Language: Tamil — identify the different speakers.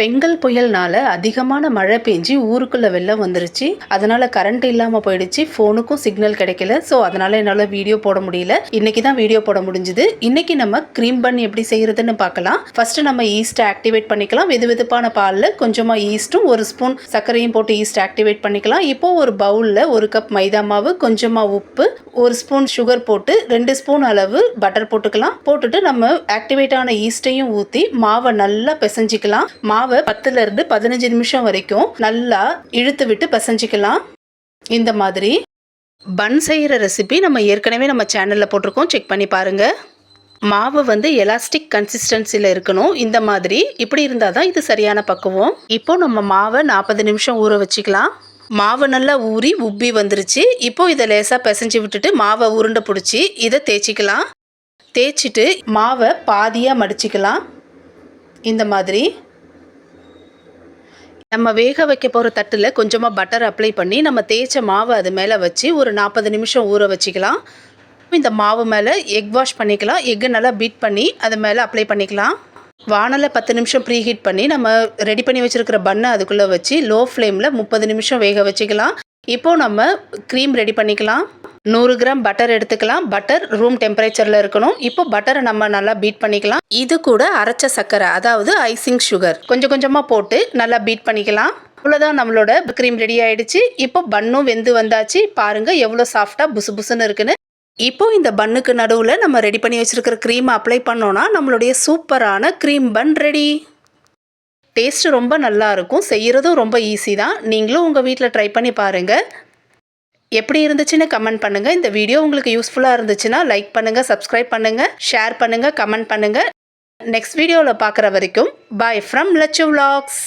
Speaker 1: ஃபெங்கல் புயல்னால அதிகமான மழை பெஞ்சு ஊருக்குள்ள வெள்ளம் வந்துருச்சு. அதனால கரண்ட் இல்லாம போயிடுச்சு. ஃபோனுக்கும் சிக்னல் கிடைக்கல. ஸோ அதனால என்னால் வீடியோ போட முடியல. இன்னைக்கு தான் வீடியோ போட முடிஞ்சுது. இன்னைக்கு நம்ம க்ரீம் பன் எப்படி செய்யறதுன்னு பார்க்கலாம். ஃபர்ஸ்ட் நம்ம ஈஸ்ட்டை ஆக்டிவேட் பண்ணிக்கலாம். வெது வெதுப்பான பாலில் கொஞ்சமா ஈஸ்ட்டும் ஒரு ஸ்பூன் சர்க்கரையும் போட்டு ஈஸ்ட் ஆக்டிவேட் பண்ணிக்கலாம். இப்போ ஒரு பவுலில் ஒரு கப் மைதா மாவு கொஞ்சமா உப்பு ஒரு ஸ்பூன் சுகர் போட்டு ரெண்டு ஸ்பூன் அளவு பட்டர் போட்டுக்கலாம். போட்டுட்டு நம்ம ஆக்டிவேட் ஆன ஈஸ்ட்டையும் ஊற்றி மாவை நல்லா பிசைஞ்சிக்கலாம். மாவு பத்துல இருந்து பதினஞ்சு நிமிஷம் வரைக்கும் நல்லா இழுத்து விட்டு பிசைஞ்சிக்கலாம். இந்த மாதிரி பன் செய்கிற ரெசிபி நம்ம ஏற்கனவே நம்ம சேனலில் போட்டிருக்கோம். செக் பண்ணி பாருங்கள் மாவு வந்து எலாஸ்டிக் கன்சிஸ்டன்சியில் இருக்கணும். இந்த மாதிரி இப்படி இருந்தால் தான் இது சரியான பக்குவம். இப்போ நம்ம மாவை நாற்பது நிமிஷம் ஊற வச்சுக்கலாம். மாவு நல்லா ஊறி உப்பி வந்துருச்சு. இப்போ இதை லேசாக பிசைஞ்சு விட்டுட்டு மாவை உருண்டை பிடிச்சி இதை தேய்ச்சிக்கலாம். தேய்ச்சிட்டு மாவை பாதியாக மடிச்சிக்கலாம். இந்த மாதிரி நம்ம வேக வைக்க போகிற தட்டில் கொஞ்சமாக பட்டர் அப்ளை பண்ணி நம்ம தேய்ச்ச மாவை அது மேலே வச்சு ஒரு நாற்பது நிமிஷம் ஊற வச்சுக்கலாம். இந்த மாவு மேலே எக் வாஷ் பண்ணிக்கலாம். எக்கு நல்லா பீட் பண்ணி அது மேலே அப்ளை பண்ணிக்கலாம். வானலை பத்து நிமிஷம் ப்ரீ ஹீட் பண்ணி நம்ம ரெடி பண்ணி வச்சுருக்கிற பண்ணை அதுக்குள்ளே வச்சு லோ ஃப்ளேமில் முப்பது நிமிஷம் வேக வச்சுக்கலாம். இப்போது நம்ம க்ரீம் ரெடி பண்ணிக்கலாம். நூறு கிராம் பட்டர் எடுத்துக்கலாம். பட்டர் ரூம் டெம்பரேச்சரில் இருக்கணும். இப்போ பட்டரை நம்ம நல்லா பீட் பண்ணிக்கலாம். இது கூட அரைச்ச சர்க்கரை அதாவது ஐசிங் சுகர் கொஞ்சம் கொஞ்சமாக போட்டு நல்லா பீட் பண்ணிக்கலாம். அவ்வளோதான் நம்மளோட க்ரீம் ரெடி ஆயிடுச்சு. இப்போ பன்னும் வெந்து வந்தாச்சு. பாருங்க எவ்வளோ சாஃப்டாக புசு புசுன்னு இருக்குன்னு. இப்போ இந்த பன்னுக்கு நடுவில் நம்ம ரெடி பண்ணி வச்சிருக்கிற க்ரீம் அப்ளை பண்ணோன்னா நம்மளுடைய சூப்பரான க்ரீம் பன் ரெடி டேஸ்ட் ரொம்ப நல்லா இருக்கும். செய்கிறதும் ரொம்ப ஈஸி தான். நீங்களும் உங்கள் வீட்டில் ட்ரை பண்ணி பாருங்கள் எப்படி இருந்துச்சுன்னு கமெண்ட் பண்ணுங்கள் இந்த வீடியோ உங்களுக்கு யூஸ்ஃபுல்லாக இருந்துச்சுன்னா லைக் பண்ணுங்கள் சப்ஸ்கிரைப் பண்ணுங்கள் ஷேர் பண்ணுங்கள் கமெண்ட் பண்ணுங்கள் நெக்ஸ்ட் வீடியோவில் பார்க்குற வரைக்கும் பாய் ஃப்ரம் லச்சு விலாக்ஸ்